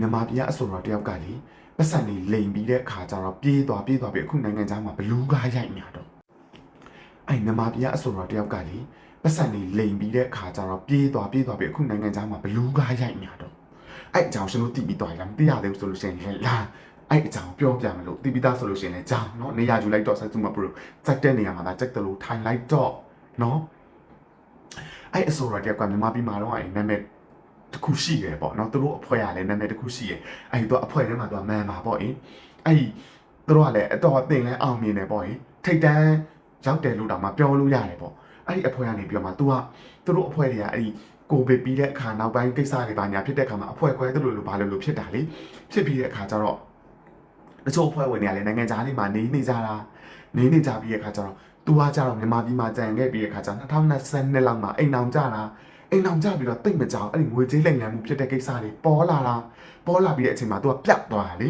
မြန်မာပြည်ကအဆိုတော်တယောက်ကလေပတ်စံလေးလိန်ပြီးတဲ့အခါကျတော့ပြေးသွားပြေးသွားပြီးအခုနိုင်ငံခြားမှာဘလူးကားရိုက်နေတာတော့အဲ့မြန်မာပြည်ကအဆိုတော်တယောက်ကလေပတ်စံလေးလိန်ပြီးတဲ့အခါကျတော့ပြေးသွားပြေးသွားပြီးအခုနိုင်ငံခြားမှာဘလူးကားရိုက်နေတာတော့အဲ့အကြောင်းရှင်တို့တည်ပြီးသွားရလားမသိရသေးဘူးဆိုလို့ရှိရင်လာအဲ့အကြောင်းပြောပြမလို့တည်ပြီးသားဆိုလို့ရှိရင်လည်းကြောင်းเนาะနေရာယူလိုက်တော့ဆက်စုမပရိုစက်တဲ့နေရာမှာဒါကြက်တလို့ထိုင်လိုက်တော့เนาะအဲ့အဆိုတော်တယောက်ကမြန်မာပြည်မှာတော့အဲ့နာမည် တစ်ခုရှိတယ်ပေါ့နော်သူတို့အဖွဲ့ရလဲနာမည်တစ်ခုရှိရယ်အဲ့ဒီတော့အဖွဲ့ထဲမှာသူကမန်ပါပေါ့အင်းအဲ့ဒီသူတို့ကလည်းအတော်အသင်လဲအောင်မြင်တယ်ပေါ့အင်းထိတ်တန်းရောက်တယ်လို့တောင်မှပြောလို့ရတယ်ပေါ့အဲ့ဒီအဖွဲ့ကနေပြောမှ तू ကသူတို့အဖွဲ့တွေကအဲ့ဒီကိုဗစ်ပြီးတဲ့အခါနောက်ပိုင်းကိစ္စတွေပါညာဖြစ်တဲ့အခါမှာအဖွဲ့ခွဲသူတို့လိုဘာလို့လို့ဖြစ်တာလေဖြစ်ပြီးတဲ့အခါကျတော့တချို့အဖွဲ့ဝင်တွေကလည်းနိုင်ငံခြားလေးမှာနေနေကြတာနေနေကြပြီးတဲ့အခါကျတော့ तू ကကြတော့မြန်မာပြည်မှာကြံခဲ့ပြီးတဲ့အခါကျတော့2022လောက်မှာအိမ်အောင်ကြတာ အိမ်အောင်ကြပြီးတော့တိတ်မကြောင်အဲ့ဒီငွေကြေးလိမ်လည်မှုဖြစ်တဲ့ကိစ္စတွေပေါ်လာတာပေါ်လာပြီးတဲ့အချိန်မှာ तू ကပြတ်သွားတာလေ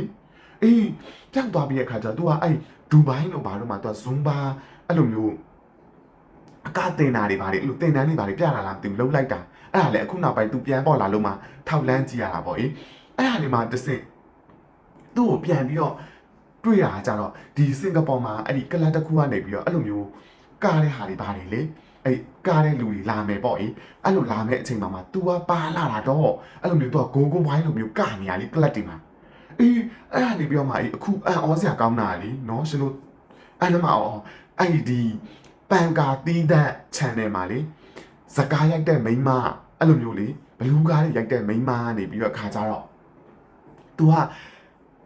အေးပြတ်သွားပြီးတဲ့အခါကျတော့ तू ကအဲ့ဒူဘိုင်းလို့ဘာလို့မှ तू ကဇွန်ဘာအဲ့လိုမျိုးအကတင်တာတွေဘာတွေအဲ့လိုတင်တန်းတွေဘာတွေပြလာလားမသိဘူးလှုပ်လိုက်တာအဲ့ဒါလေအခုနောက်ပိုင်း तू ပြန်ပေါ်လာလို့မှထောက်လန်းကြည့်ရတာပေါ့အေးအဲ့ဒါလေးမှတစ်စင်သူ့ကိုပြန်ပြီးတော့တွေ့ရတာကြတော့ဒီစင်ကာပူမှာအဲ့ဒီကလပ်တစ်ခုကနေပြီးတော့အဲ့လိုမျိုးကားတဲ့ဟာတွေဘာတွေလေ အဲ့ကားတဲ့လူတွေလာမယ်ပေါ့အေးအဲ့လိုလာမယ်အချိန်မှာမှ तू ကပါလာတာတော့အဲ့လိုမျိုးတော့ဂုံဂုံဝိုင်းလိုမျိုးကနေရလေကလပ်တင်မှာအေးအဲ့ဟာနေပြောမှအေးအခုအံ့ဩစရာကောင်းတာလေနော်ရှင်တို့အဲ့ဒါမှအော်အဲ့ဒီပန်ကာတီးတဲ့ channel မှာလေစကားရိုက်တဲ့မိန်းမအဲ့လိုမျိုးလေဘလူးကားတွေရိုက်တဲ့မိန်းမနေပြီးတော့ခါကြတော့ तू က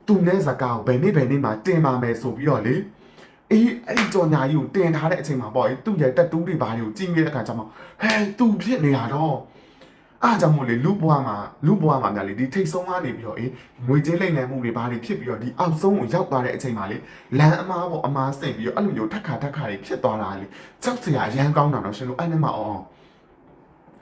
သူ့နဲ့စကားကိုဘယ်နေ့ဘယ်နေ့မှတင်ပါမယ်ဆိုပြီးတော့လေ အေးအဲ့ဒီကြော်ညာကြီးကိုတင်ထားတဲ့အချိန်မှာပေါ့အေးသူ့ရဲ့တက်တူးတွေဘာတွေကိုကြည့်နေတဲ့အခါကျမှဟဲသူဖြစ်နေတာတော့အားကြောင့်မို့လေလူဘွားမှာလူဘွားမှာများလေဒီထိတ်ဆုံးကနေပြီးတော့အေးငွေကြေးလိမ်လည်မှုတွေဘာတွေဖြစ်ပြီးတော့ဒီအောက်ဆုံးကိုရောက်သွားတဲ့အချိန်မှာလေလမ်းအမားပေါ့အမားစိတ်ပြီးတော့အဲ့လိုမျိုးထက်ခါထက်ခါတွေဖြစ်သွားတာလေကြောက်စရာရမ်းကောင်းတာတော့ရှင်တို့အဲ့နဲ့မှအောင်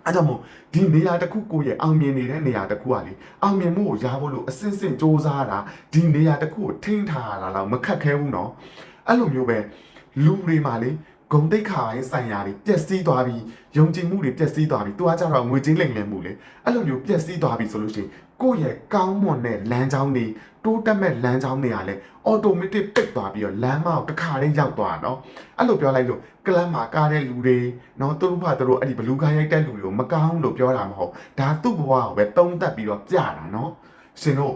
အဲ့ကြောင့်မို့ဒီနေရာတစ်ခုကိုရဲ့အောင်မြင်နေတဲ့နေရာတစ်ခုကလေအောင်မြင်မှုကိုရဖို့လို့အစင်စင်စ조사တာဒီနေရာတစ်ခုကိုထိန်းထားရတာတော့မခက်ခဲဘူးနော် အဲ့လိုမျိုးပဲလူတွေမှာလေဂုံတိတ်ခါရဲ့ဆိုင်ရာတွေပျက်စီးသွားပြီးယုံကြည်မှုတွေပျက်စီးသွားပြီးသူကကြတော့ငွေကြေးလိမ်လည်မှုလေအဲ့လိုမျိုးပျက်စီးသွားပြီးဆိုလို့ရှိရင်ကိုယ့်ရဲ့ကောင်းမွန်တဲ့လမ်းကြောင်းတွေတိုးတက်မဲ့လမ်းကြောင်းတွေကလည်း automatic ပိတ်သွားပြီးတော့လမ်းမအောင်တစ်ခါတည်းရောက်သွားတော့အဲ့လိုပြောလိုက်လို့ကလမ်းမှာကားတဲ့လူတွေနော်သူတို့ဘာသူတို့အဲ့ဒီဘလူးကားရိုက်တဲ့လူတွေကိုမကောင်းလို့ပြောတာမဟုတ်ဒါသူ့ဘဝကိုပဲတုံးတက်ပြီးတော့ပြတာနော်ရှင်တို့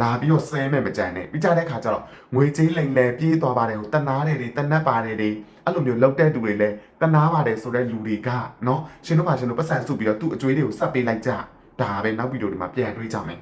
လာပြီးတော့ဆဲမဲ့မကြမ်းနဲ့ပြီးကြတဲ့ခါကျတော့ငွေကြေးလိမ်လဲပြေးသွားပါတယ်ဟိုတနာတယ်တွေတနက်ပါတယ်တွေအဲ့လိုမျိုးလောက်တဲ့သူတွေလဲတနာပါတယ်ဆိုတဲ့လူတွေကနော်ရှင်တို့ပါရှင်တို့ပတ်စံစုပြီးတော့သူ့အကျွေးတွေကိုဆက်ပေးလိုက်ကြဒါပဲနောက်ဗီဒီယိုဒီမှာပြန်တွေးကြမယ်